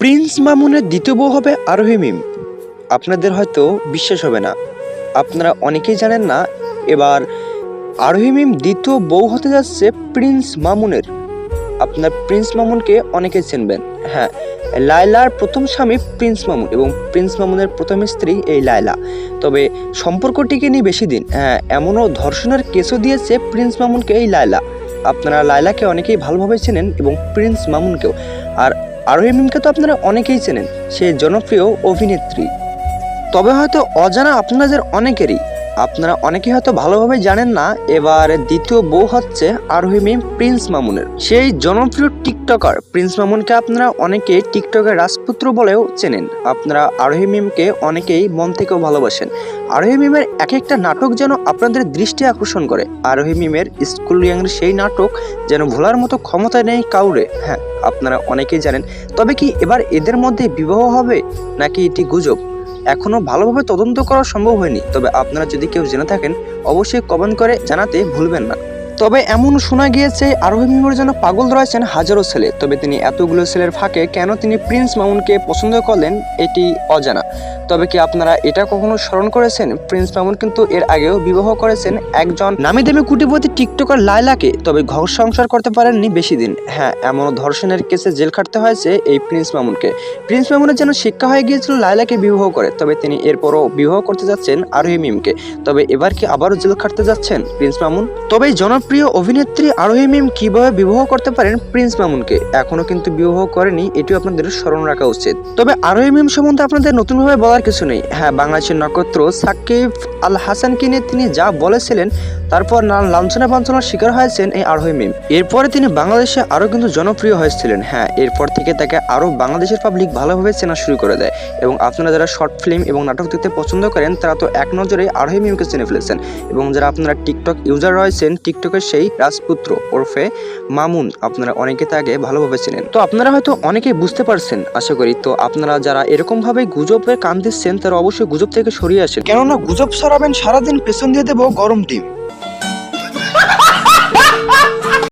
Prince মামুনের দ্বিতীয় বউ হবে আরোহী মিম। আপনাদের হয়তো বিশ্বাস হবে না। আপনারা অনেকেই জানেন না, এবার আরোহী মিম দ্বিতীয় বউ হতে যাচ্ছে প্রিন্স মামুনের। আপনার প্রিন্স মামুনকে অনেকেই চিনবেন। হ্যাঁ লায়লার প্রথম স্বামী প্রিন্স মামুন এবং প্রিন্স মামুনের প্রথম স্ত্রী এই লায়লা। তবে সম্পর্কটিকে নিয়ে বেশি দিন? হ্যাঁ এমনও ধর্ষণের কেসও দিয়েছে প্রিন্স মামুনকে এই লায়লা। আপনারা লায়লাকে অনেকেই ভালোভাবে চেনেন এবং প্রিন্স মামুনকেও। আর আরোহী মিমকে তো আপনারা অনেকেই চেনেন। সে জনপ্রিয় অভিনেত্রী। তবে হয়তো অজানা আপনাদের অনেকেরই আপনারা অনেকেই হয়তো ভালোভাবে জানেন না, এবার দ্বিতীয় বউ হচ্ছে আরোহী মিম প্রিন্স মামুনের। সেই জনপ্রিয় টিকটকার প্রিন্স মামুনকে আপনারা অনেকে টিকটকের রাজপুত্র বলেও চেনেন। আপনারা আরোহী মিমকে অনেকেই মন থেকেও ভালোবাসেন। আরোহী মিমের এক একটা নাটক যেন আপনাদের দৃষ্টি আকর্ষণ করে। আরোহী মিমের স্কুল ইয়াংয়ের সেই নাটক যেন ভোলার মতো ক্ষমতা নেই কাউরে। হ্যাঁ আপনারা অনেকেই জানেন। তবে কি এবার এদের মধ্যে বিবাহ হবে নাকি এটি গুজব? এখনও ভালোভাবে তদন্ত করা সম্ভব হয়নি। তবে আপনারা যদি কেউ জেনে থাকেন, অবশ্যই কমেন্ট করে জানাতে ভুলবেন না। তবে এমন শোনা গিয়েছে, আরোহী মিমোর জন্য পাগল রয়েছেন হাজারো ছেলে। তবে তিনি এতগুলো ছেলের ফাঁকে কেন তিনি প্রিন্স মামুনকে পছন্দ করলেন, এটি অজানা। তবে কি আপনারা এটা কখনো স্মরণ করেছেন? প্রিন্স মামুন কিন্তু এর আগেও বিবাহ করেছেন একজন নামি দামি কুটিপতি টিকটকার লায়লাকে, তবে ঘর সংসার করতে পারেননি বেশি দিন হ্যাঁ এমন ধর্ষণের কেসে জেল খাটতে হয়েছে এই প্রিন্স মামুনকে। প্রিন্স মামুনের যেন শিক্ষা হয়ে গিয়েছিল লায়লাকে বিবাহ করে, তবে তিনি এরপরও বিবাহ করতে যাচ্ছেন আরোহী মিমকে। তবে এবার কি আবারও জেল খাটতে যাচ্ছেন প্রিন্স মামুন? তবে জনপ্রিয় অভিনেত্রী আরোহী মিম কীভাবে বিবাহ করতে পারেন প্রিন্স মামুনকে? এখনও কিন্তু বিবাহ করেনি, এটিও আপনাদের স্মরণ রাখা উচিত। তবে আরোহী মিম সম্বন্ধে আপনাদের নতুনভাবে বলার কিছু নেই। হ্যাঁ বাংলাদেশের নক্ষত্র সাকিব আল হাসানকে নিয়ে তিনি যা বলেছিলেন তারপর নানান লাঞ্ছনা বাঞ্ছনার শিকার হয়েছেন এই আরোহী মিম। এরপরে তিনি বাংলাদেশে আরও কিন্তু জনপ্রিয় হয়েছিলেন। হ্যাঁ এরপর থেকে তাকে আরও বাংলাদেশের পাবলিক ভালোভাবে চেনা শুরু করে দেয় এবং আপনারা যারা শর্ট ফিল্ম এবং নাটক দেখতে পছন্দ করেন, তারা তো এক নজরে আরোহী মিমকে চেনে ফেলেছেন। এবং যারা আপনারা টিকটক ইউজার রয়েছেন টিকটকের সেই রাজপুত্র ওরফে মামুন আপনারা অনেকে তাকে ভালোভাবে চেনেন। তো আপনারা হয়তো অনেকেই বুঝতে পারছেন, আশা করি। তো আপনারা যারা এরকম ভাবে গুজবে কান দিচ্ছেন, তারা অবশ্যই গুজব থেকে সরিয়ে আসেন। কেননা গুজব সরাবেন সারাদিন, পেছন দিয়ে দেবো গরম ডিম।